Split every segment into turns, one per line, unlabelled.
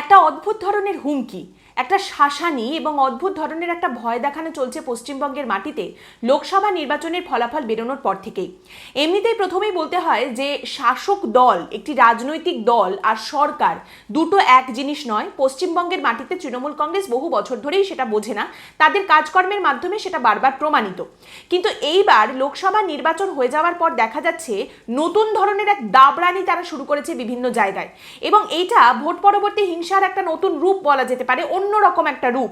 একটা অদ্ভুত ধরনের হুমকি, একটা শাসানি এবং অদ্ভুত ধরনের একটা ভয় দেখানো চলছে পশ্চিমবঙ্গের মাটিতে লোকসভা নির্বাচনের ফলাফল বেরোনোর পর থেকেই। এমনিতেই প্রথমেই বলতে হয় যে শাসক দল, একটি রাজনৈতিক দল আর সরকার দুটো এক জিনিস নয়। পশ্চিমবঙ্গের মাটিতে তৃণমূল কংগ্রেস বহু বছর ধরেই সেটা বোঝে না। তাদের কাজকর্মের মাধ্যমে সেটা বারবার প্রমাণিত। কিন্তু এইবার লোকসভা নির্বাচন হয়ে যাওয়ার পর দেখা যাচ্ছে নতুন ধরনের এক দাবরানি তারা শুরু করেছে বিভিন্ন জায়গায়। এবং এইটা ভোট পরবর্তী হিংসার একটা নতুন রূপ বলা যেতে পারে, অন্যরকম একটা রূপ।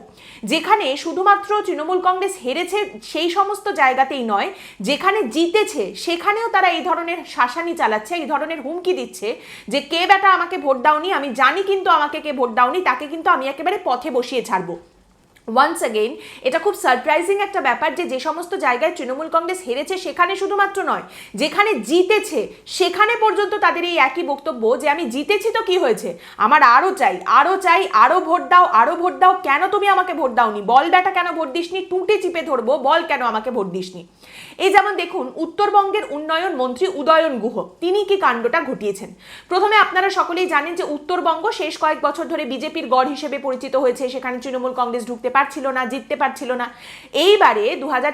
যেখানে শুধুমাত্র তৃণমূল কংগ্রেস হেরেছে সেই সমস্ত জায়গাতেই নয়, যেখানে জিতেছে সেখানেও তারা এই ধরনের শাসানি চালাচ্ছে, এই ধরনের হুমকি দিচ্ছে যে, কে বেটা আমাকে ভোট দাওনি? আমি জানি কিন্তু আমাকে কে ভোট দাওনি, তাকে কিন্তু আমি একেবারে পথে বসিয়ে ছাড়বো। ওয়ান্স অ্যাগেন এটা খুব সারপ্রাইজিং একটা ব্যাপার যে যে সমস্ত জায়গায় তৃণমূল কংগ্রেস হেরেছে সেখানে শুধুমাত্র নয়, যেখানে জিতেছে সেখানে পর্যন্ত তাদের এই একই বক্তব্য যে আমি জিতেছি তো কি হয়েছে? আমার আরও চাই আরও চাই আরও ভোট দাও আরও ভোট দাও, কেন তুমি আমাকে ভোট দাওনি? বল ব্যাটা কেন ভোট দিসনি? টুটে চিপে ধরবো, বল কেন আমাকে ভোট দিসনি? এই যেমন দেখুন, উত্তরবঙ্গের উন্নয়ন মন্ত্রী উদয়ন গুহ, তিনি কি কাণ্ডটা ঘটিয়েছেন? প্রথমে আপনারা সকলেই জানেন যে উত্তরবঙ্গ শেষ কয়েক বছর ধরে বিজেপির গড় হিসেবে পরিচিত হয়েছে, সেখানে তৃণমূল কংগ্রেস ঢুকতে পারছিল না, জিততে পারছিল না। এইবারে দু হাজার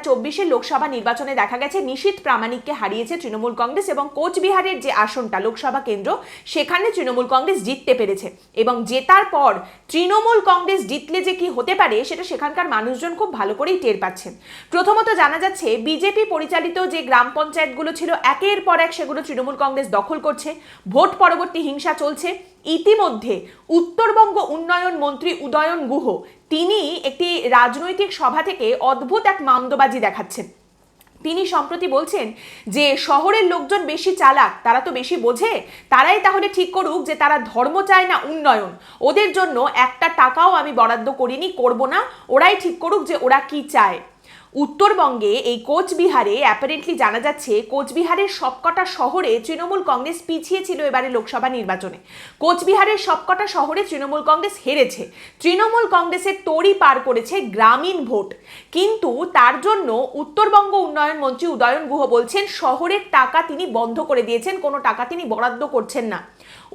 লোকসভা নির্বাচনে দেখা গেছে, নিশীত প্রামাণিককে হারিয়েছে তৃণমূল কংগ্রেস এবং কোচবিহারের যে আসনটা, লোকসভা কেন্দ্র, সেখানে তৃণমূল কংগ্রেস জিততে পেরেছে। এবং জেতার পর তৃণমূল কংগ্রেস জিতলে যে কি হতে পারে, সেটা সেখানকার মানুষজন খুব ভালো করেই টের পাচ্ছেন। প্রথমত জানা যাচ্ছে, বিজেপি পরিচালিত যে গ্রাম পঞ্চায়েতগুলো ছিল, একের পর এক সেগুলো তৃণমূল কংগ্রেস দখল করছে। ভোট পরবর্তী হিংসা চলছে। ইতিমধ্যে উত্তরবঙ্গ উন্নয়ন মন্ত্রী উদয়ন গুহ, তিনি একটি রাজনৈতিক সভা থেকে অদ্ভুত এক মামদোবাজি দেখাচ্ছেন। তিনি সম্প্রতি বলছেন যে, শহরের লোকজন বেশি চালাক, তারা তো বেশি বোঝে। তারাই তাহলে ঠিক করুক যে, তারা ধর্ম চায় না উন্নয়ন। ওদের জন্য একটা টাকাও আমি বরাদ্দ করিনি, করব না। ওরাই ঠিক করুক যে, ওরা কি চায়। উত্তরবঙ্গে এই কোচবিহারে অ্যাপারেন্টলি জানা যাচ্ছে কোচবিহারের সবকটা শহরে তৃণমূল কংগ্রেস পিছিয়ে ছিল এবারে লোকসভা নির্বাচনে। কোচবিহারের সবকটা শহরে তৃণমূল কংগ্রেস হেরেছে। তৃণমূল কংগ্রেসের তড়ি পার করেছে গ্রামীণ ভোট। কিন্তু তার জন্য উত্তরবঙ্গ উন্নয়ন মন্ত্রী উদয়ন গুহ বলছেন, শহরের টাকা তিনি বন্ধ করে দিয়েছেন, কোনো টাকা তিনি বরাদ্দ করছেন না।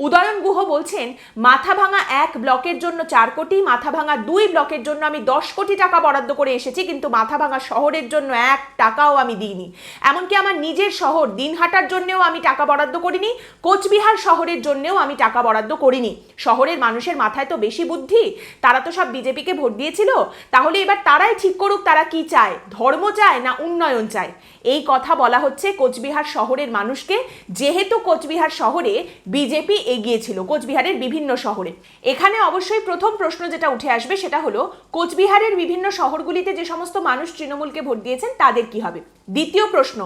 উদয়ন গুহ বলছেন, মাথা ভাঙা এক ব্লকের জন্য চার কোটি, মাথা ভাঙা দুই ব্লকের জন্য আমি দশ কোটি টাকা বরাদ্দ করে এসেছি, কিন্তু মাথা ভাঙা শহরের জন্য এক টাকাও আমি দিইনি। এমনকি আমার নিজের শহর দিনহাটার জন্যও আমি টাকা বরাদ্দ করিনি, কোচবিহার শহরের জন্যও আমি টাকা বরাদ্দ করিনি। শহরের মানুষের মাথায় তো বেশি বুদ্ধি, তারা তো সব বিজেপিকে ভোট দিয়েছিল, তাহলে এবার তারাই ঠিক করুক তারা কি চায়, ধর্ম চায় না উন্নয়ন চায়? এই কথা বলা হচ্ছে কোচবিহার শহরের মানুষকে, যেহেতু কোচবিহার শহরে বিজেপি এগিয়েছিল কোচবিহারের বিভিন্ন শহরে। এখানে অবশ্যই প্রথম প্রশ্ন যেটা উঠে আসবে সেটা হলো, কোচবিহারের বিভিন্ন শহরগুলিতে যে সমস্ত মানুষ তৃণমূলকে ভোট দিয়েছেন, তাদের কি হবে? দ্বিতীয় প্রশ্ন,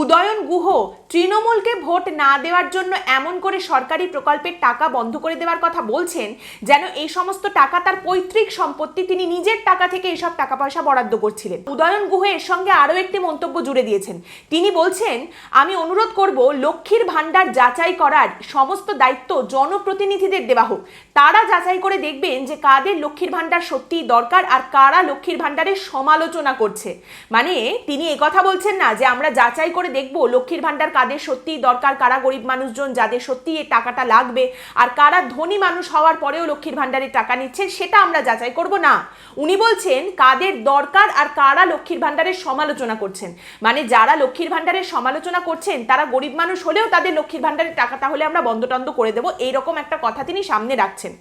উদয়ন গুহ তৃণমূলকে ভোট না দেওয়ার জন্য এমন করে সরকারি প্রকল্পের টাকা বন্ধ করে দেওয়ার কথা বলছেন, যেন এই সমস্ত টাকা তার পৈতৃক সম্পত্তি তিনি নিজের টাকা থেকে এইসব টাকা পয়সা বরাদ্দ করছিলেন। উদয়ন গুহ এর সঙ্গে আরও একটি মন্তব্য জুড়ে দিয়েছেন। তিনি বলছেন, আমি অনুরোধ করব লক্ষ্মীর ভাণ্ডার যাচাই করার সমস্ত দায়িত্ব জনপ্রতিনিধিদের দেওয়া হোক। তারা যাচাই করে দেখবেন যে কাদের লক্ষ্মীর ভাণ্ডার সত্যিই দরকার আর কারা লক্ষ্মীর ভাণ্ডারের সমালোচনা করছে। মানে তিনি কথা বলছেন না যে আমরা যাচাই করে দেখব লক্ষ্মীর ভাণ্ডার কাদের সত্যিই দরকার, কারা গরিব মানুষজন যাদের সত্যি এই টাকাটা লাগবে, আর কারা ধনী মানুষ হওয়ার পরেও লক্ষ্মীর ভাণ্ডারের টাকা নিচ্ছেন সেটা আমরা যাচাই করব না। উনি বলছেন কাদের দরকার আর কারা লক্ষ্মীর ভাণ্ডারের সমালোচনা করছেন। মানে যারা লক্ষ্মীর ভাণ্ডারের সমালোচনা করছেন, তারা গরিব মানুষ হলেও তাদের লক্ষ্মীর ভাণ্ডারের টাকা তাহলে আমরা বন্ধ টন্ধ করে দেবো। এইরকম একটা কথা তিনি সামনে রাখছেন।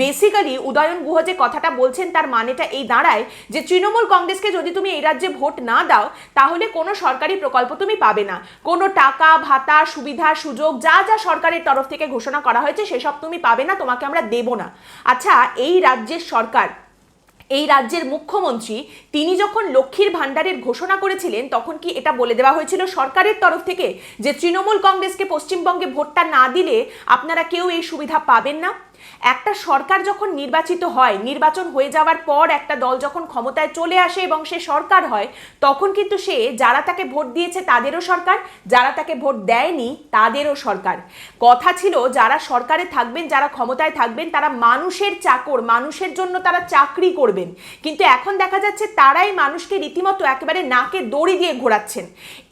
বেসিক্যালি উদয়ন গুহ যে কথাটা বলছেন তার মানেটা এই দাঁড়ায় যে তৃণমূল কংগ্রেসকে যদি তুমি এই রাজ্যে ভোট না দাও, তাহলে কোনো সরকারি প্রকল্প তুমি পাবে না। কোনো টাকা, ভাতা, সুবিধা, সুযোগ, যা যা সরকারের তরফ থেকে ঘোষণা করা হয়েছে, সেসব তুমি পাবে না, তোমাকে আমরা দেব না। আচ্ছা এই রাজ্যের সরকার, এই রাজ্যের মুখ্যমন্ত্রী, তিনি যখন লক্ষ্মীর ভাণ্ডারের ঘোষণা করেছিলেন, তখন কি এটা বলে দেওয়া হয়েছিল সরকারের তরফ থেকে? যে তৃণমূল কংগ্রেসকে পশ্চিমবঙ্গে ভোটটা না দিলে আপনারা কেউ এই সুবিধা পাবেন না? একটা সরকার যখন নির্বাচিত হয়, নির্বাচন হয়ে যাওয়ার পর একটা দল যখন ক্ষমতায় চলে আসে এবং সে সরকার হয়, তখন কিন্তু সে, যারা তাকে ভোট দিয়েছে তাদেরও সরকার, যারা তাকে ভোট দেয়নি তাদেরও সরকার। কথা ছিল যারা সরকারে থাকবেন, যারা ক্ষমতায় থাকবেন, তারা মানুষের চাকর, মানুষের জন্য তারা চাকরি করবেন। কিন্তু এখন দেখা যাচ্ছে তারাই মানুষকে রীতিমতো একেবারে নাকে দড়ি দিয়ে ঘোরাচ্ছেন।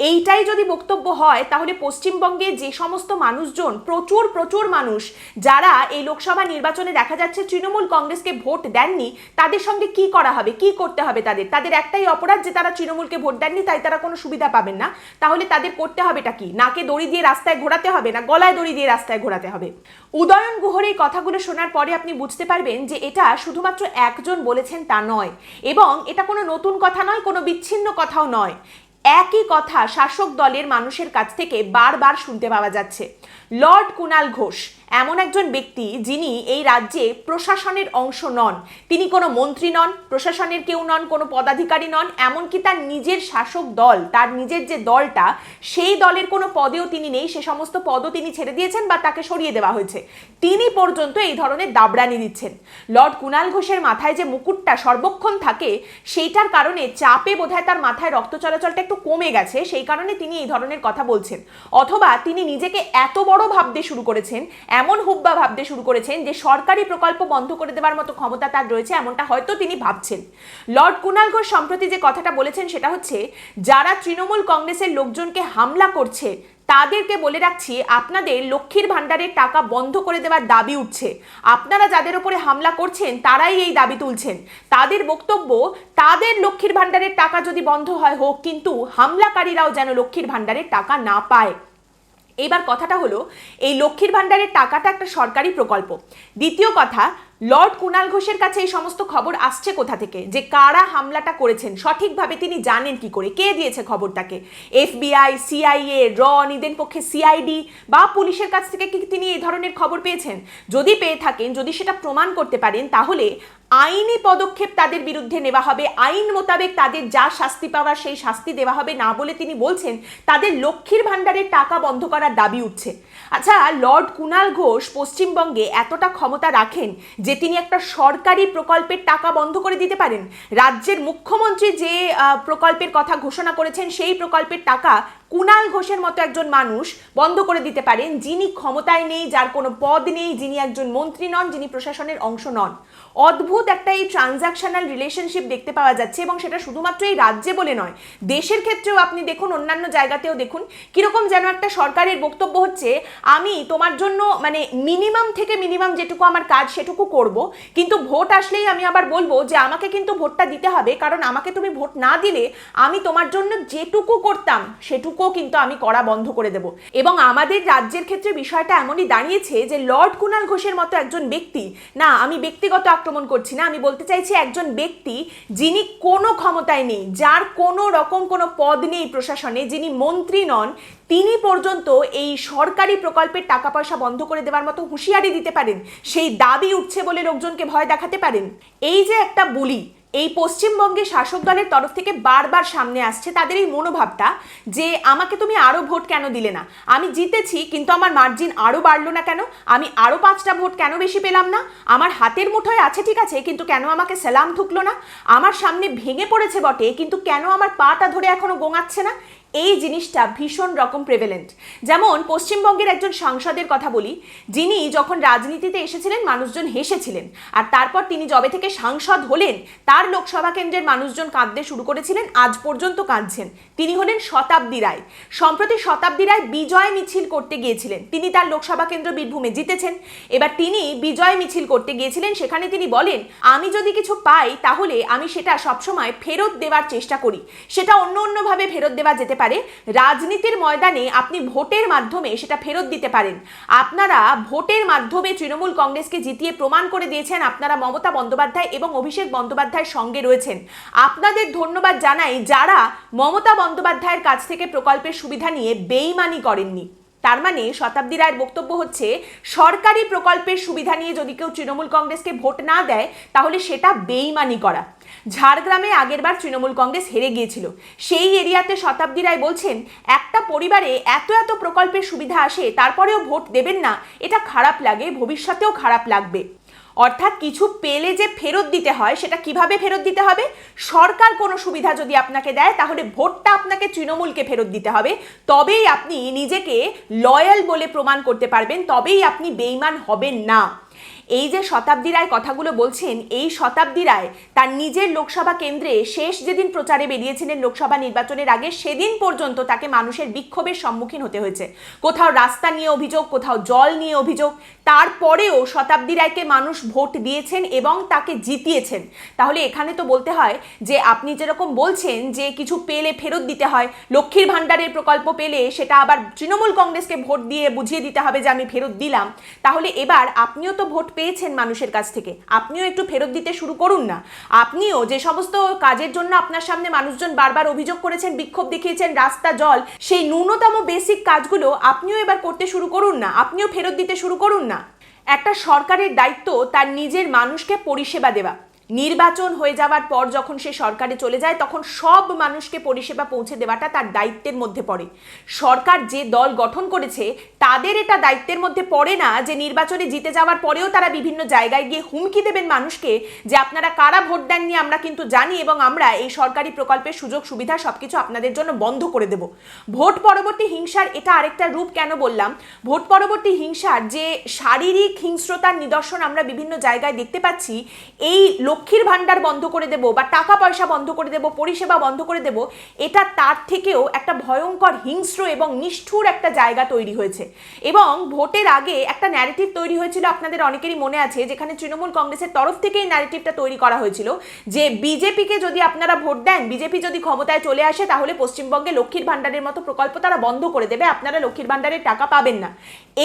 এইটাই যদি বক্তব্য হয়, তাহলে পশ্চিমবঙ্গে যে সমস্ত মানুষজন, প্রচুর প্রচুর মানুষ, যারা এই লোকসভা লোকসভা নির্বাচনে দেখা যাচ্ছে তৃণমূল কংগ্রেসকে ভোট দেননি। তাদের সঙ্গে কি করা হবে? কি করতে হবে তাদের? তাদের একটাই অপরাধ যে তারা তৃণমূলকে ভোট দেননি, তাই তারা কোনো সুবিধা পাবেন না। তাহলে তাদের করতে হবেটা কি? নাকে দড়ি দিয়ে রাস্তায় ঘোরাতে হবে না গলায় দড়ি দিয়ে রাস্তায় ঘোরাতে হবে? উদয়ন গুহর এই কথাগুলো শোনার পরে আপনি বুঝতে পারবেন যে এটা শুধুমাত্র একজন বলেছেন তা নয় এবং এটা কোনো নতুন কথা নয়, কোনো বিচ্ছিন্ন কথাও নয়। একই কথা শাসক দলের মানুষের কাছ থেকে বারবার শুনতে পাওয়া যাচ্ছে। লর্ড কুনাল ঘোষ এমন একজন ব্যক্তি যিনি এই রাজ্যে প্রশাসনের অংশ নন। তিনি কোনো মন্ত্রী নন, প্রশাসনের কেউ নন, কোনো পদাধিকারী নন, এমনকি তার নিজের শাসক দল, তার নিজের যে দলটা, সেই দলের কোনো পদেও তিনি নেই। সে সমস্ত পদও তিনি ছেড়ে দিয়েছেন বা তাকে সরিয়ে দেওয়া হয়েছে। তিনি পর্যন্ত এই ধরনের দাবরানি দিচ্ছেন। লর্ড কুনাল ঘোষের মাথায় যে মুকুটটা সর্বক্ষণ থাকে, সেইটার কারণে চাপে বোধহয় তার মাথায় রক্ত চলাচলটা একটু কমে গেছে। সেই কারণে তিনি এই ধরনের কথা বলছেন। অথবা তিনি নিজেকে এত বড় ভাবতে শুরু করেছেন এমন হুব্বা ভাবতে শুরু করেছেন যে সরকারি প্রকল্প বন্ধ করে দেওয়ার মতো ক্ষমতা তার রয়েছে, এমনটা হয়তো তিনি ভাবছেন। লর্ড কুনাল ঘোষ সম্প্রতি যে কথাটা বলেছেন সেটা হচ্ছে, যারা তৃণমূল কংগ্রেসের লোকজনকে হামলা করছে, তাদেরকে বলে রাখছি, আপনাদের লক্ষ্মীর ভাণ্ডারের টাকা বন্ধ করে দেওয়ার দাবি উঠছে। আপনারা যাদের উপরে হামলা করছেন, তারাই এই দাবি তুলছেন। তাদের বক্তব্য, তাদের লক্ষ্মীর ভাণ্ডারের টাকা যদি বন্ধ হয় হোক, কিন্তু হামলাকারীরাও যেন লক্ষ্মীর ভাণ্ডারের টাকা না পায়। এবার কথাটা হলো এই লক্ষ্মীর ভাণ্ডারের টাকাটা একটা সরকারি প্রকল্প। দ্বিতীয় কথা লর্ড কুনাল ঘোষের কাছে এই সমস্ত খবর আসছে কোথা থেকে? যে কারা হামলাটা করেছেন, সঠিকভাবে তিনি জানেন কি করে? কে দিয়েছে খবরটাকে? এফবিআই, সিআইএ, র, নিদেন পক্ষে সিআইডি বা পুলিশের কাছ থেকে কি তিনি এই ধরনের খবর পেয়েছেন? যদি পেয়ে থাকেন, যদি সেটা প্রমাণ করতে পারেন, তাহলে আইনি পদক্ষেপ তাদের বিরুদ্ধে নেওয়া হবে। আইন মোতাবেক তাদের যা শাস্তি পাওয়ার সেই শাস্তি দেওয়া হবে না বলে তিনি বলছেন, তাদের লক্ষ্মীর ভাণ্ডারের টাকা বন্ধ করার দাবি উঠছে। আচ্ছা লর্ড কুনাল ঘোষ পশ্চিমবঙ্গে এতটা ক্ষমতা রাখেন যে তিনি একটা সরকারি প্রকল্পের টাকা বন্ধ করে দিতে পারেন। রাজ্যের মুখ্যমন্ত্রী যে প্রকল্পের কথা ঘোষণা করেছেন, সেই প্রকল্পের টাকা কুনাল ঘোষের মতো একজন মানুষ বন্ধ করে দিতে পারেন যিনি ক্ষমতায় নেই, যার কোনো পদ নেই, যিনি একজন মন্ত্রী নন, যিনি প্রশাসনের অংশ নন। অদ্ভুত একটা এই ট্রানজাকশনাল রিলেশনশিপ দেখতে পাওয়া যাচ্ছে এবং সেটা শুধুমাত্র এই রাজ্যে বলে নয়, দেশের ক্ষেত্রেও আপনি দেখুন, অন্যান্য জায়গাতেও দেখুন, কীরকম যেন একটা সরকারের বক্তব্য হচ্ছে, আমি তোমার জন্য মানে মিনিমাম থেকে মিনিমাম যেটুকু আমার কাজ সেটুকু করব, কিন্তু ভোট আসলেই আমি আবার বলব যে আমাকে কিন্তু ভোটটা দিতে হবে, কারণ আমাকে তুমি ভোট না দিলে আমি তোমার জন্য যেটুকু করতাম সেটুকুও কিন্তু আমি করা বন্ধ করে দেব। এবং আমাদের রাজ্যের ক্ষেত্রে বিষয়টা এমনই দাঁড়িয়েছে যে লর্ড কুনাল ঘোষের মতো একজন ব্যক্তি, না, আমি ব্যক্তিগত আক্রমণ করছি না, আমি বলতে চাইছি একজন ব্যক্তি যিনি কোনো ক্ষমতায় নেই, যার কোনো রকম কোনো পদ নেই প্রশাসনে, যিনি মন্ত্রী নন, তিনি পর্যন্ত এই সরকারি প্রকল্পের টাকা পয়সা বন্ধ করে দেওয়ার মতো হুঁশিয়ারি দিতে পারেন, সেই দাবি উঠছে বলে লোকজনকে ভয় দেখাতে পারেন। এই যে একটা বুলি এই পশ্চিমবঙ্গে শাসক দলের তরফ থেকে বারবার সামনে আসছে তাদের এই মনোভাবটা যে আমাকে তুমি আরও ভোট কেন দিলে না? আমি জিতেছি, কিন্তু আমার মার্জিন আরও বাড়লো না কেন? আমি আরও পাঁচটা ভোট কেন বেশি পেলাম না? আমার হাতের মুঠোয় আছে ঠিক আছে, কিন্তু কেন আমাকে সেলাম ঢুকলো না? আমার সামনে ভেঙে পড়েছে বটে, কিন্তু কেন আমার পাটা ধরে এখনও গোঙাচ্ছে না? এই জিনিসটা ভীষণ রকম প্রেভেলেন্ট যেমন পশ্চিমবঙ্গের একজন সাংসদের কথা বলি, যিনি যখন রাজনীতিতে এসেছিলেন, মানুষজন হেসেছিলেন। আর তারপর তিনি জবে থেকে সাংসদ হলেন, তার লোকসভা কেন্দ্রের মানুষজন কাঁদতে শুরু করেছিলেন, আজ পর্যন্ত কাঁদছেন। তিনি হলেন শতাব্দী রায়। সম্প্রতি শতাব্দী রায় বিজয় মিছিল করতে গিয়েছিলেন। তিনি তার লোকসভা কেন্দ্র বীরভূমে জিতেছেন। এবার তিনি বিজয় মিছিল করতে গিয়েছিলেন, সেখানে তিনি বলেন, আমি যদি কিছু পাই, তাহলে আমি সেটা সবসময় ফেরত দেওয়ার চেষ্টা করি। সেটা অন্য অন্যভাবে ফেরত দেওয়া যেতে পারে, রাজনীতির ময়দানে আপনি ভোটের মাধ্যমে সেটা ফেরত দিতে পারেন। আপনারা ভোটের মাধ্যমে তৃণমূল কংগ্রেসকে জিতিয়ে প্রমাণ করে দিয়েছেন আপনারা মমতা বন্দ্যোপাধ্যায় এবং অভিষেক বন্দ্যোপাধ্যায়ের সঙ্গে রয়েছেন। আপনাদের ধন্যবাদ জানাই যারা মমতা বন্দ্যোপাধ্যায়ের কাছ থেকে প্রকল্পের সুবিধা নিয়ে বেইমানি করেননি। তার মানে শতাব্দী রায়ের বক্তব্য হচ্ছে, সরকারি প্রকল্পের সুবিধা নিয়ে যদি কেউ তৃণমূল কংগ্রেসকে ভোট না দেয়, তাহলে সেটা বেইমানি করা। ঝাড়গ্রামে আগেরবার তৃণমূল কংগ্রেস হেরে গিয়েছিল। সেই এরিয়াতে শতাব্দী রায় বলছেন, একটা পরিবারে এত এত প্রকল্পের সুবিধা আসে, তারপরেও ভোট দেবেন না, এটা খারাপ লাগে, ভবিষ্যতেও খারাপ লাগবে। অর্থাৎ কিছু পেলে যে ফেরত দিতে হয়, সেটা কীভাবে ফেরত দিতে হবে? সরকার কোনো সুবিধা যদি আপনাকে দেয়, তাহলে ভোটটা আপনাকে তৃণমূলকে ফেরত দিতে হবে। তবেই আপনি নিজেকে লয়াল বলে প্রমাণ করতে পারবেন, তবেই আপনি বেইমান হবেন না। এই যে শতাব্দী রায় কথাগুলো বলছেন, এই শতাব্দী রায় তার নিজের লোকসভা কেন্দ্রে শেষ যেদিন প্রচারে বেরিয়েছিলেন লোকসভা নির্বাচনের আগে, সেদিন পর্যন্ত তাকে মানুষের বিক্ষোভের সম্মুখীন হতে হয়েছে। কোথাও রাস্তা নিয়ে অভিযোগ, কোথাও জল নিয়ে অভিযোগ, তারপরেও শতাব্দী রায়কে মানুষ ভোট দিয়েছেন এবং তাকে জিতিয়েছেন। তাহলে এখানে তো বলতে হয় যে, আপনি যেরকম বলছেন যে, কিছু পেলে ফেরত দিতে হয়, লক্ষ্মীর ভাণ্ডারের প্রকল্প পেলে সেটা আবার তৃণমূল কংগ্রেসকে ভোট দিয়ে বুঝিয়ে দিতে হবে যে, আমি ফেরত দিলাম। তাহলে এবার আপনিও তো ভোট পেয়েছেন মানুষের কাছ থেকে। আপনিও একটু ফেরত দিতে শুরু করুন না। আপনিও যে সমস্ত কাজের জন্য আপনার সামনে মানুষজন বারবার অভিযোগ করেছেন, বিক্ষোভ দেখিয়েছেন, রাস্তা, জল, সেই ন্যূনতম বেসিক কাজগুলো আপনিও এবার করতে শুরু করুন না। আপনিও ফেরত দিতে শুরু করুন না। একটা সরকারের দায়িত্ব তার নিজের মানুষকে পরিষেবা দেওয়া। নির্বাচন হয়ে যাওয়ার পর যখন সে সরকারে চলে যায়, তখন সব মানুষকে পরিষেবা পৌঁছে দেওয়াটা তার দায়িত্বের মধ্যে পড়ে। সরকার যে দল গঠন করেছে, তাদের এটা দায়িত্বের মধ্যে পড়ে না যে নির্বাচনে জিতে যাওয়ার পরেও তারা বিভিন্ন জায়গায় গিয়ে হুমকি দেবেন মানুষকে যে আপনারা কারা ভোট দেননি আমরা কিন্তু জানি এবং আমরা এই সরকারি প্রকল্পের সুযোগ, সুবিধা সবকিছু আপনাদের জন্য বন্ধ করে দেব। ভোট পরবর্তী হিংসার এটা আরেকটা রূপ কেন বললাম? ভোট পরবর্তী হিংসার যে শারীরিক হিংস্রতার নিদর্শন আমরা বিভিন্ন জায়গায় দেখতে পাচ্ছি, এই লক্ষ্মীর ভাণ্ডার বন্ধ করে দেব বা টাকা পয়সা বন্ধ করে দেব, পরিষেবা বন্ধ করে দেব, এটা তার থেকেও একটা ভয়ঙ্কর হিংস্র এবং নিষ্ঠুর একটা জায়গা তৈরি হয়েছে। এবং ভোটের আগে একটা ন্যারেটিভ তৈরি হয়েছিল, আপনাদের অনেকেরই মনে আছে, যেখানে তৃণমূল কংগ্রেসের তরফ থেকে এই ন্যারেটিভটা তৈরি করা হয়েছিল, যে বিজেপিকে যদি আপনারা ভোট দেন, বিজেপি যদি ক্ষমতায় চলে আসে, তাহলে পশ্চিমবঙ্গে লক্ষ্মীর ভাণ্ডারের মতো প্রকল্প তারা বন্ধ করে দেবে, আপনারা লক্ষ্মীর ভাণ্ডারের টাকা পাবেন না।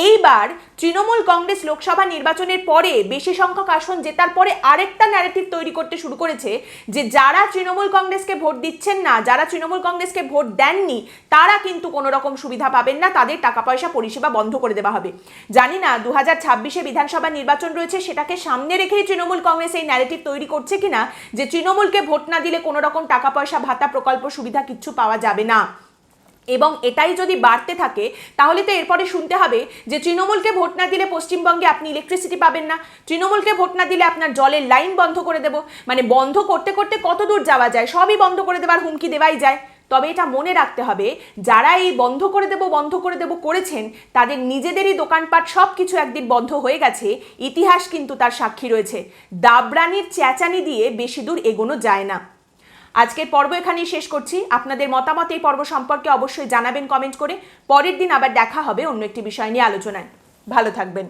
এইবার তৃণমূল কংগ্রেস লোকসভা নির্বাচনের পরে বেশি সংখ্যক আসন জেতার পরে আরেকটা ন্যারেটিভ তৈরি করতে শুরু করেছে যে যারা তৃণমূল কংগ্রেসকে ভোট দিচ্ছেন না, যারা তৃণমূল কংগ্রেসকে ভোট দেননি, তারা কিন্তু কোনো রকম সুবিধা পাবেন না, তাদের টাকা পয়সা পরিষেবা বন্ধ করে দেওয়া হবে। জানি না দু হাজার ছাব্বিশে বিধানসভা নির্বাচন রয়েছে, সেটাকে সামনে রেখেই তৃণমূল কংগ্রেস এই ন্যারেটিভ তৈরি করছে কিনা, যে তৃণমূলকে ভোট না দিলে কোনো রকম টাকা পয়সা ভাতা প্রকল্প সুবিধা কিচ্ছু পাওয়া যাবে না। এবং এটাই যদি বাড়তে থাকে, তাহলে তো এরপরে শুনতে হবে যে তৃণমূলকে ভোট না দিলে পশ্চিমবঙ্গে আপনি ইলেকট্রিসিটি পাবেন না। তৃণমূলকে ভোট না দিলে আপনার জলের লাইন বন্ধ করে দেব। মানে বন্ধ করতে করতে কত দূর যাওয়া যায়, সবই বন্ধ করে দেওয়ার হুমকি দেওয়াই যায়। তবে এটা মনে রাখতে হবে, যারা এই বন্ধ করে দেব, বন্ধ করে দেব করেছেন, তাদের নিজেদেরই দোকানপাট সব কিছু একদিন বন্ধ হয়ে গেছে, ইতিহাস কিন্তু তার সাক্ষী রয়েছে। দাবরানির চেঁচানি দিয়ে বেশি দূর এগোনো যায় না। আজকের পর্ব এখানেই শেষ করছি। আপনাদের মতামত এই পর্ব সম্পর্কে অবশ্যই জানাবেন কমেন্ট করে। পরের দিন আবার দেখা হবে অন্য একটি বিষয় নিয়ে আলোচনায়। ভালো থাকবেন।